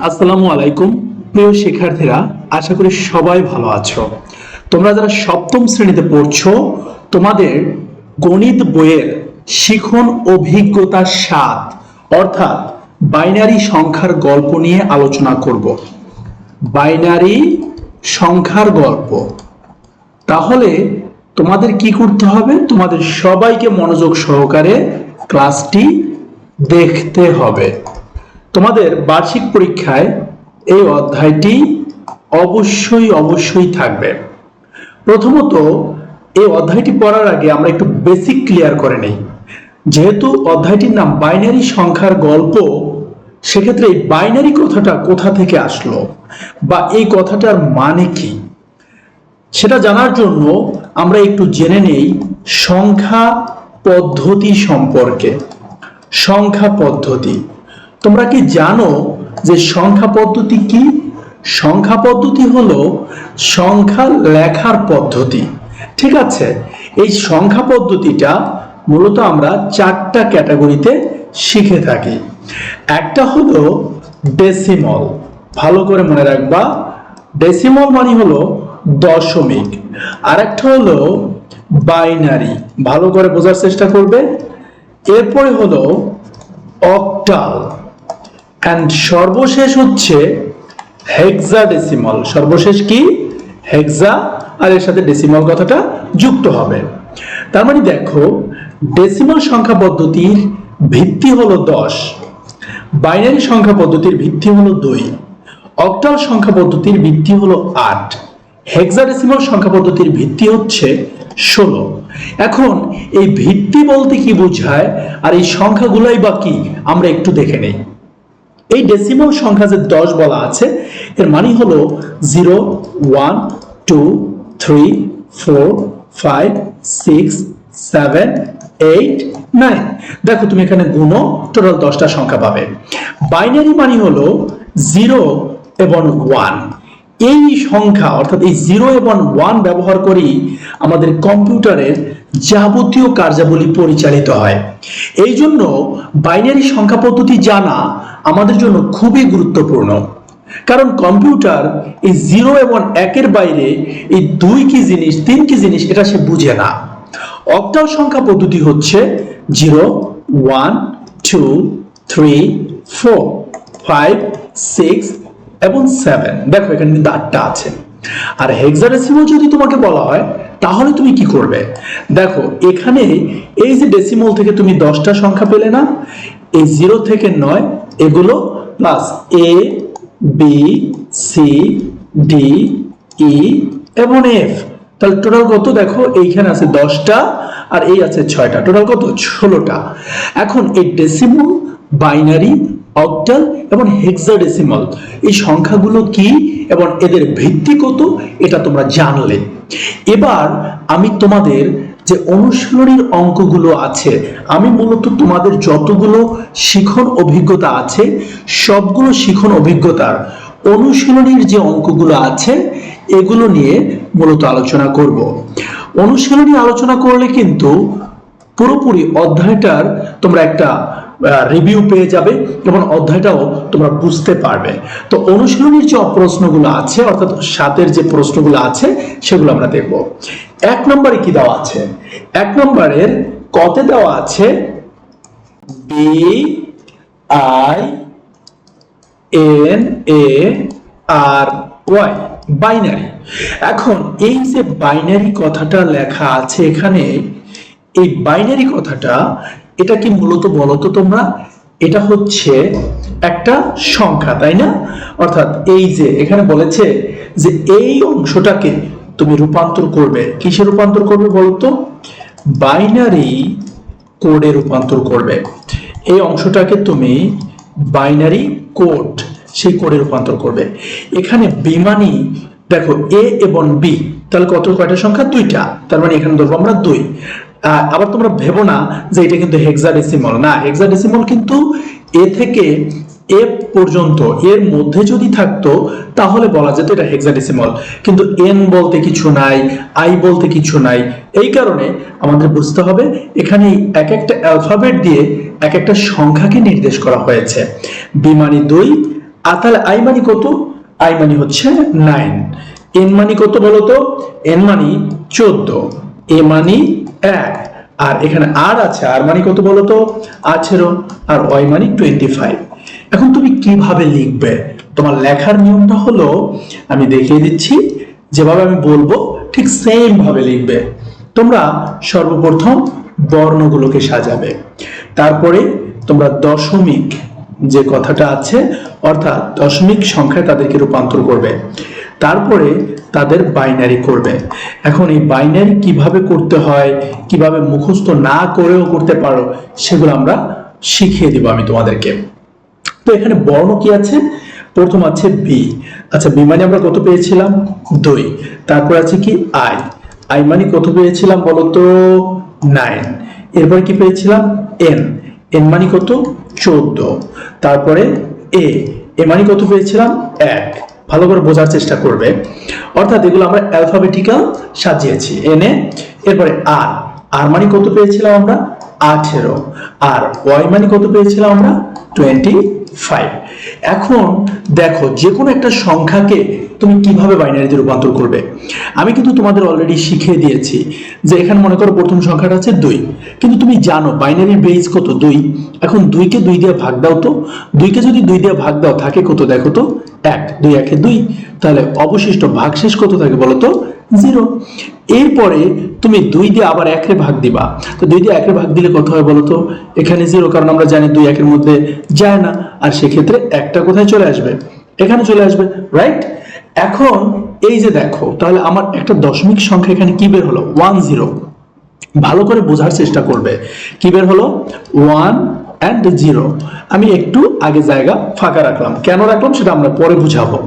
আসসালামু আলাইকুম, প্রিয় শিক্ষার্থীরা, আশা করি সবাই ভালো আছো। তোমরা যারা সপ্তম শ্রেণীতে পড়ছো, তোমাদের গণিত বইয়ের শিখন অভিজ্ঞতা সাত, অর্থাৎ বাইনারি সংখ্যার গল্প নিয়ে আলোচনা করব। বাইনারি সংখ্যার গল্প। তাহলে তোমাদের কি করতে হবে? তোমাদের সবাইকে মনোযোগ সহকারে ক্লাসটি দেখতে হবে। তোমাদের বার্ষিক পরীক্ষায় এই অধ্যায়টি অবশ্যই অবশ্যই থাকবে। প্রথমত, এই অধ্যায়টি পড়ার আগে আমরা একটু বেসিক ক্লিয়ার করে নেই। যেহেতু অধ্যায়টির নাম বাইনারি সংখ্যার গল্প, সেক্ষেত্রে এই বাইনারি কথাটা কোথা থেকে আসলো বা এই কথাটার মানে কি, সেটা জানার জন্য আমরা একটু জেনে নেই সংখ্যা পদ্ধতি সম্পর্কে। সংখ্যা পদ্ধতি। তোমরা কি জানো যে সংখ্যা পদ্ধতি কি? সংখ্যা পদ্ধতি হলো সংখ্যা লেখার পদ্ধতি। ঠিক আছে? এই সংখ্যা পদ্ধতিটা মূলত আমরা চারটা ক্যাটাগরিতে শিখে থাকি। একটা হলো ডেসিমল ভালো করে মনে রাখবা। ডেসিমল মানে হলো দশমিক। আর একটা হলো বাইনারি ভালো করে বোঝার চেষ্টা করবে। এরপরে হলো অক্টাল অ্যান্ড সর্বশেষ হচ্ছে হেক্সা ডেসিমল সর্বশেষ কি? হেক্সা আর এর সাথে ডেসিমল কথাটা যুক্ত হবে। তার মানে দেখো ডেসিমাল সংখ্যা পদ্ধতির ভিত্তি হলো দশ বাইনারি সংখ্যা পদ্ধতির ভিত্তি হলো দুই অক্টাল সংখ্যা পদ্ধতির ভিত্তি হলো আট হেক্সাডেসিমাল সংখ্যা পদ্ধতির ভিত্তি হচ্ছে ষোলো। এখন এই ভিত্তি বলতে কি বোঝায়? আর এই সংখ্যাগুলোই বা কি? আমরা একটু দেখে নেই। এই ডেসিমাল সংখ্যা যে দশ বলা আছে, এর মানে হলো zero one two three four five six seven eight nine দেখো তুমি এখানে গুণো টোটাল দশটা সংখ্যা পাবে। বাইনারি মানে হলো জিরো এবং ওয়ান এই সংখ্যা, অর্থাৎ এই জিরো এবং ওয়ান ব্যবহার করেই আমাদের কম্পিউটারের যাবতীয় কার্যাবলী পরিচালিত হয়। এই জন্য বাইনারি সংখ্যা পদ্ধতি জানা আমাদের জন্য খুবই গুরুত্বপূর্ণ। কারণ কম্পিউটার এই জিরো এবং একের বাইরে এই দুই কি জিনিস, তিন কি জিনিস এটা সে বুঝে না। অক্টাল সংখ্যা পদ্ধতি হচ্ছে zero one two three four five six এবং সেভেন দেখো, এখানে কিন্তু আটটা আছে। আর হেক্সাডেসিমাল যদি তোমাকে বলা হয়, তাহলে তুমি কি করবে? দেখো, এখানে এই যে ডেসিমল থেকে তুমি দশটা সংখ্যা পেলে না, এই জিরো থেকে নয়, এগুলো plus A B C D E এবং এফ তাহলে টোটাল কত? দেখো, এইখানে আছে দশটা, আর এই আছে ছয়টা। টোটাল কত? ষোলোটা। এখন এই ডেসিমাল বাইনারি অক্টাল এবং হেক্সাডেসিমাল এই সংখ্যাগুলো কি এবং এদের ভিত্তি কত, এটা তোমরা জানলে। এবার আমি তোমাদের যে অনুশীলনীর অঙ্কগুলো আছে, আমি মূলত তোমাদের যতগুলো শিখন অভিজ্ঞতা আছে, সবগুলো শিখন অভিজ্ঞতার অনুশীলনীর যে অঙ্কগুলো আছে, এগুলো নিয়ে মূলত আলোচনা করব। অনুশীলনী আলোচনা করলে কিন্তু পুরোপুরি অধ্যায়টার তোমরা একটা রিভিউ পেয়ে যাবে এবং অধ্যায়টাও তোমরা বুঝতে পারবে। তো অনুশীলনীর যে প্রশ্নগুলো আছে, অর্থাৎ সাতের যে প্রশ্নগুলো আছে, সেগুলো আমরা দেখব। এক নম্বরে কি দেওয়া আছে? এক নম্বরের কতে দেওয়া আছে B I N A R Y binary এখন এই যে বাইনারি কথাটা লেখা আছে এখানে এই বাইনারি কথাটা, এটা কি মূলত বলো তো তোমরা? এটা হচ্ছে একটা সংখ্যা, তাই না? অর্থাৎ এই যে এখানে বলেছে যে এই অংশটাকে তুমি রূপান্তর করবে। কিসে রূপান্তর করবে বলতো? বাইনারি কোডে রূপান্তর করবে। এই অংশটাকে তুমি বাইনারি কোড সেই কোডে রূপান্তর করবে। এখানে বিমানি দেখো এ এবং বি তাহলে কত, কয়টা সংখ্যা? দুইটা। তার মানে এখানে ধরবো আমরা দুই। আবার তোমরা ভেবো না যে এটা কিন্তু হেক্সাডেসিমল না হেক্সাডেসিমল কিন্তু এ থেকে এফ পর্যন্ত, এর মধ্যে যদি থাকতো, তাহলে বলা যেত এটা হেক্সাডেসিমল কিন্তু এন বলতে কিছু নাই আই বলতে কিছু নাই। এই কারণে আমাদের বুঝতে হবে এখানে এক একটা অ্যালফাবেট দিয়ে এক একটা সংখ্যাকে নির্দেশ করা হয়েছে। বিমানি দুই, আর তাহলে আই মানি কত? আই মানি হচ্ছে নাইন এন মানি কত বলতো? এন মানি চোদ্দ। এ মানি এক। আর এখানে আর আছে। আর মানি কত বলো তো? আঠেরো। আর ওয়াই মানি টোয়েন্টি ফাইভ এখন তুমি কীভাবে লিখবে? তোমার লেখার নিয়মটা হলো, আমি দেখিয়ে দিচ্ছি, যেভাবে আমি বলব, ঠিক সেম ভাবে লিখবে। তোমরা সর্বপ্রথম বর্ণগুলোকে সাজাবে। তারপরে তোমরা দশমিক যে কথাটা আছে, অর্থাৎ দশমিক সংখ্যায় তাদেরকে রূপান্তর করবে। তারপরে তাদের বাইনারি করবে। এখন এই বাইনারি কীভাবে করতে হয়, কীভাবে মুখস্থ না করেও করতে পারো, সেগুলো আমরা শিখিয়ে দিব আমি তোমাদেরকে। তো এখানে বর্ণ কি আছে? প্রথম আছে বি আচ্ছা বি মানে আমরা কত পেয়েছিলাম? দুই। তারপর আছে কি? আই আই মানে কত পেয়েছিলাম বলতো? নাইন এরপর কি পেয়েছিলাম? এন এন মানে কত? চোদ্দ। তারপরে এ এ মানে কত পেয়েছিলাম? এক। ভালো করে বোঝার চেষ্টা করবে। অর্থাৎ এগুলো আমরা অ্যালফাবেটিক্যাল সাজিয়েছি। এনে এরপরে আর। আর মানে কত পেয়েছিলাম আমরা? আঠেরো। আর ওয়াই মানে কত পেয়েছিলাম আমরা? টোয়েন্টি ফাইভ এখন দেখো যে কোনো একটা সংখ্যাকে তুমি কীভাবে বাইনারিতে রূপান্তর করবে? আমি কিন্তু তোমাদের অলরেডি শিখিয়ে দিয়েছি যে এখানে মনে করো প্রথম সংখ্যাটা আছে দুই। কিন্তু তুমি জানো বাইনারির বেজ কত? দুই। এখন দুইকে দুই দিয়ে ভাগ দাও তো। দুইকে যদি দুই দিয়ে ভাগ দাও, থাকে কত? দেখো তো, এক। দুই, একে দুই। তাহলে অবশিষ্ট ভাগশেষ কত থাকে বলো তো? জিরো। এরপরে তুমি দুই দিয়ে আবার একে ভাগ দিবা। তো দুই দিয়ে একে ভাগ দিলে কত হয় বলো এখানে জিরো, কারণ আমরা জানি দুই একের মধ্যে যায় না। আর সেক্ষেত্রে একটা কোথায় চলে আসবে? এখানে চলে আসবে রাইট এখন এই যে দেখো, তাহলে আমার একটা দশমিক সংখ্যা এখানে কি বের হলো? ওয়ান জিরো ভালো করে বোঝার চেষ্টা করবে। কি বের হলো? ওয়ান অ্যান্ড জিরো আমি একটু আগে জায়গা ফাঁকা রাখলাম। কেন রাখলাম? সেটা আমরা পরে বুঝাবো।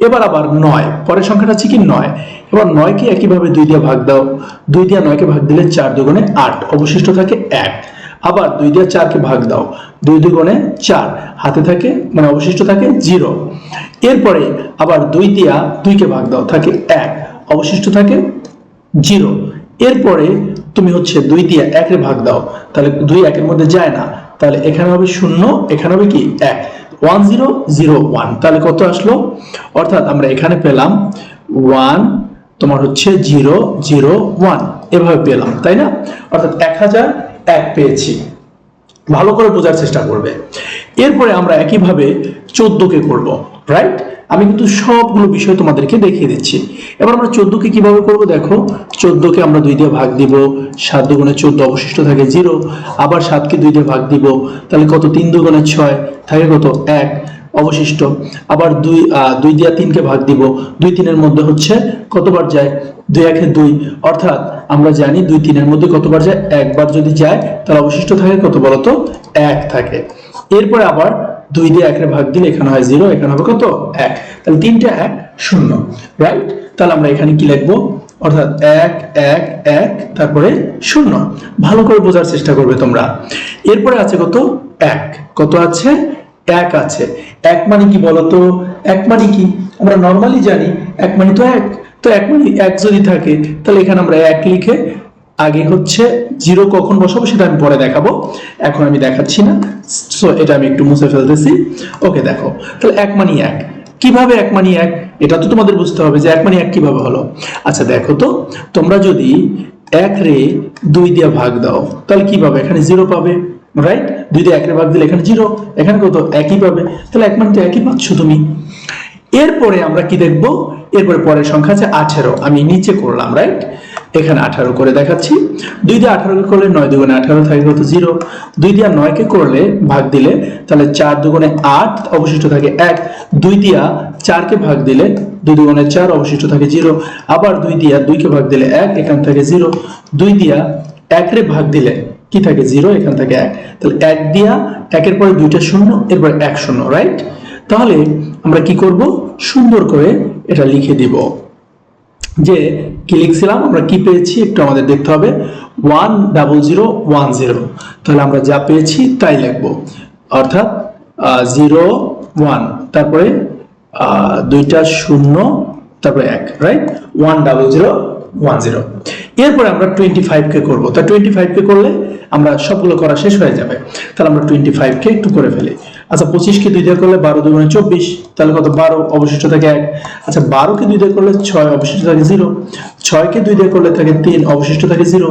এবার আবার নয়। পরের সংখ্যাটা হচ্ছে কি নয়। এবার নয়কে একইভাবে দুই দিয়ে ভাগ দাও। দুই দিয়ে নয়কে ভাগ দিলে চার দুগুণে আট। অবশিষ্ট থাকে এক। আবার দুই দিয়ে চারকে ভাগ দাও। দুই দুগুণে চার। হাতে থাকে মানে অবশিষ্ট থাকে জিরো। এরপরে আবার দুই দিয়া দুইকে ভাগ দাও। থাকে এক। অবশিষ্ট থাকে জিরো। এরপরে তুমি হচ্ছে দুই দিয়ে একের ভাগ দাও। তাহলে দুই একের মধ্যে যায় না। তাহলে এখানে হবে শূন্য, এখানে হবে কি? এক। ওয়ান জিরো জিরো ওয়ান তাহলে কত আসলো? অর্থাৎ আমরা এখানে পেলাম ওয়ান তোমার হচ্ছে জিরো জিরো ওয়ান এভাবে পেলাম, তাই না? অর্থাৎ এক হাজার এক পেয়েছি। ভালো করে বোঝার চেষ্টা করবে। এরপরে আমরা একইভাবে চোদ্দকে করব রাইট আমি কিন্তু সবগুলো বিষয় তোমাদেরকে দেখিয়ে দিচ্ছি। এবার আমরা চোদ্দকে কীভাবে করব দেখো? চোদ্দকে আমরা দুই দিয়ে ভাগ দিব। সাত দুগুণে চোদ্দ অবশিষ্ট থাকে জিরো। আবার সাতকে দুই দিয়ে ভাগ দিব। তাহলে কত? তিন দুগুণে ছয় থাকে কত? এক অবশিষ্ট। আবার দুই দুই দিয়া তিনকে ভাগ দিব। দুই তিনের মধ্যে হচ্ছে কতবার যায়? দুই একে দুই। অর্থাৎ আমরা জানি দুই তিনের মধ্যে কতবার যায়? একবার যদি যায়, তাহলে অবশিষ্ট থাকে কত বলতো? এক থাকে। এরপরে আবার দুই দিয়ে একের ভাগ দিলে এখানে হয় জিরো এখানে হবে কত? এক। তাহলে তিনটা এক, শূন্য রাইট তাহলে আমরা এখানে কি লিখব? অর্থাৎ এক এক এক, তারপরে শূন্য। ভালো করে বোঝার চেষ্টা করবে তোমরা। এরপরে আছে কত? এক। কত আছে? এক আছে। এক মানে কি বলতো? এক মানে কি? আমরা নর্মালি জানি এক মানে তো এক। তো এক মানে এক যদি থাকে, তাহলে এখানে আমরা এক লিখে আগে হচ্ছে জিরো কখন বসাবো সেটা আমি পরে দেখাবো। এখন আমি দেখাচ্ছি না। সো এটা আমি একটু মুছে ফেলতেছি। ওকে দেখো। তাহলে এক মানি এক। কীভাবে এক মানি এক? এটা তো তোমাদের বুঝতে হবে যে এক মানি এক কীভাবে হলো। আচ্ছা দেখো তো। তোমরা যদি এক রে দুই দিয়ে ভাগ দাও, তাহলে কি পাবে? এখানে জিরো পাবে রাইট দুই দিয়ে এক রে ভাগ দিলে এখানে জিরো। এখানে কত? একই পাবে। তাহলে এক মানে তো একই পাচ্ছ তুমি। এরপরে আমরা কি দেখব? এরপরে পরের সংখ্যা আছে আঠেরো। আমি নিচে করলাম রাইট এখানে আঠারো করে দেখাচ্ছি। দুই দিয়ে আঠারোকে করলে নয় দুগুণে আঠারো থাকে কত জিরো দুই দিয়ে নয়কে করলে ভাগ দিলে তাহলে চার দুগুণে আট অবশিষ্ট থাকে এক। দুই দিয়া চারকে ভাগ দিলে দুই দুগুণে চার অবশিষ্ট থাকে জিরো আবার দুই দিয়া দুইকে ভাগ দিলে এক, এখান থেকে জিরো দুই দিয়া একরে ভাগ দিলে কি থাকে জিরো এখান থেকে এক। তাহলে এক দিয়া একের পরে দুইটা শূন্য, এরপর এক শূন্য রাইট তাহলে আমরা কি করব? সুন্দর করে এটা লিখে দিব। যে কি লিখছিলাম? আমরা কি পেয়েছি? একটু আমাদের দেখতে হবে। One double zero one zero. তাহলে আমরা যা পেয়েছি তাই লিখব। অর্থাৎ জিরো ওয়ান, তারপরে দুইটা শূন্য, তারপরে এক right one double zero one zero. এরপরে আমরা টোয়েন্টি ফাইভকে করব। তা টোয়েন্টি ফাইভকে করলে আমরা সবগুলো করা শেষ হয়ে যাবে। তাহলে আমরা টোয়েন্টি ফাইভকে একটু করে ফেলি। আচ্ছা পঁচিশকে দুই দিয়ে করলে বারো দুগুণে চব্বিশ, তাহলে কত? বারো, অবশিষ্ট থাকে এক। আচ্ছা বারোকে দুই দিয়ে করলে ছয়, অবশিষ্ট থাকে জিরো। ছয়কে দুই দিয়ে করলে থাকে তিন, অবশিষ্ট থাকে জিরো।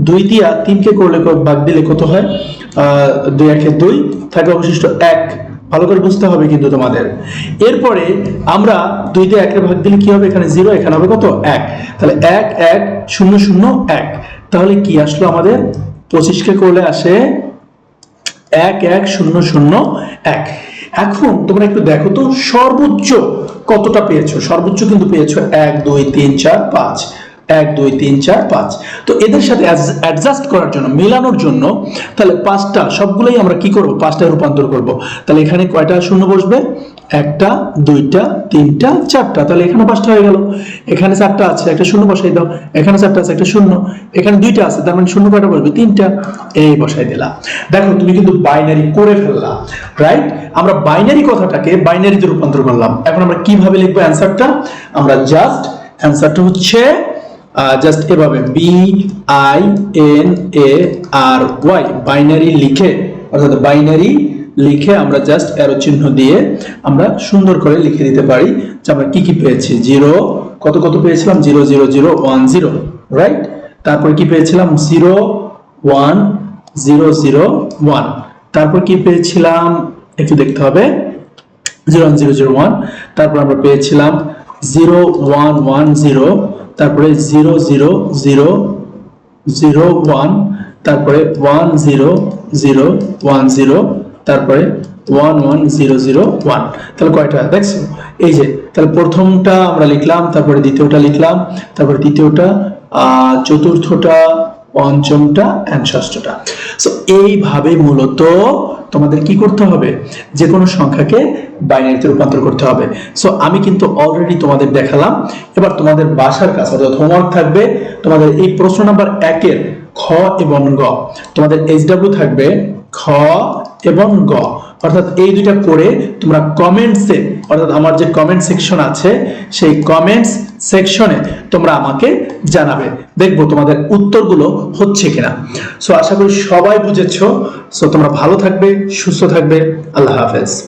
দুই দিয়া তিনকে করলে ভাগ দিলে কত হয়? দুই একে দুই থাকে অবশিষ্ট এক। ভালো করে বুঝতে হবে কিন্তু তোমাদের। এরপরে আমরা দুই দিয়ে একের ভাগ দিলে কি হবে? এখানে জিরো, এখানে হবে কত? এক। তাহলে এক এক, শূন্য শূন্য, এক। তাহলে কি আসলো আমাদের? পঁচিশকে করলে আসে এক এক শূন্য শূন্য এক। এখন তোমরা একটু দেখো তো, সর্বোচ্চ কতটা পেয়েছ? সর্বোচ্চ কিন্তু পেয়েছ এক, দুই, তিন, চার, পাঁচ। এক, দুই, তিন, চার, পাঁচ। তো এদের সাথে অ্যাডজাস্ট করার জন্য, মেলানোর জন্য, তাহলে পাঁচটা, সবগুলোই আমরা কি করব? পাঁচটায় রূপান্তর করব। তাহলে এখানে কয়টা শূন্য বসবে? একটা, দুইটা, তিনটা, চারটা। তাহলে এখানে পাঁচটা হয়ে গেল। এখানে চারটা আছে, একটা শূন্য বসাই দাও। এখানে চারটা আছে, একটা শূন্য। এখানে দুইটা আছে, তার মানে শূন্য কয়টা বসবে? তিনটা। এই বসাই দিলাম। দেখো, তুমি কিন্তু বাইনারি করে ফেললা রাইট আমরা বাইনারি কথাটাকে বাইনারিতে রূপান্তর করলাম। এখন আমরা কীভাবে লিখব অ্যান্সারটা? আমরা জাস্ট অ্যান্সারটা হচ্ছে জাস্ট এভাবে B I N A R Y binary লিখে, অর্থাৎ বাইনারি লিখে আমরা জাস্ট অ্যারো চিহ্ন দিয়ে আমরা সুন্দর করে লিখে দিতে পারি যে আমরা কি কি পেয়েছি? জিরো, কত কত পেয়েছিলাম? Zero zero zero one zero right তারপরে কি পেয়েছিলাম? Zero one zero zero one তারপর কি পেয়েছিলাম? একটু দেখতে হবে। Zero one zero zero one তারপর আমরা পেয়েছিলাম জিরো ওয়ান ওয়ান জিরো তারপরে zero zero zero zero one তারপরে one zero zero one zero তারপরে one one zero zero one তাহলে কয়টা? দেখছ? এই যে, তাহলে প্রথমটা আমরা লিখলাম, তারপরে দ্বিতীয়টা লিখলাম, তারপরে তৃতীয়টা চতুর্থটা, পঞ্চমটা অ্যান্ড ষষ্ঠটা। সো এইভাবে মূলত তোমাদের কি করতে হবে? যে কোনো সংখ্যাকে বাইনারিতে রূপান্তর করতে হবে। সো আমি কিন্তু অলরেডি তোমাদের দেখালাম। এবার তোমাদের বাসার কাজ অর্থাৎ হোমওয়ার্ক থাকবে। তোমাদের এই প্রশ্ন নাম্বার একের খ এবং গ, তোমাদের এইচডাব্লিউ থাকবে খ এবং গ। অর্থাৎ এই দুইটা করে তোমরা কমেন্টসে অর্থাৎ আমার যে কমেন্ট সেকশন আছে, সেই কমেন্টস সেকশনে তোমরা আমাকে জানাবে। দেখব তোমাদের উত্তরগুলো হচ্ছে কিনা। সো আশা করি সবাই বুঝেছ। সো তোমরা ভালো থাকবে, সুস্থ থাকবে। আল্লাহ হাফেজ।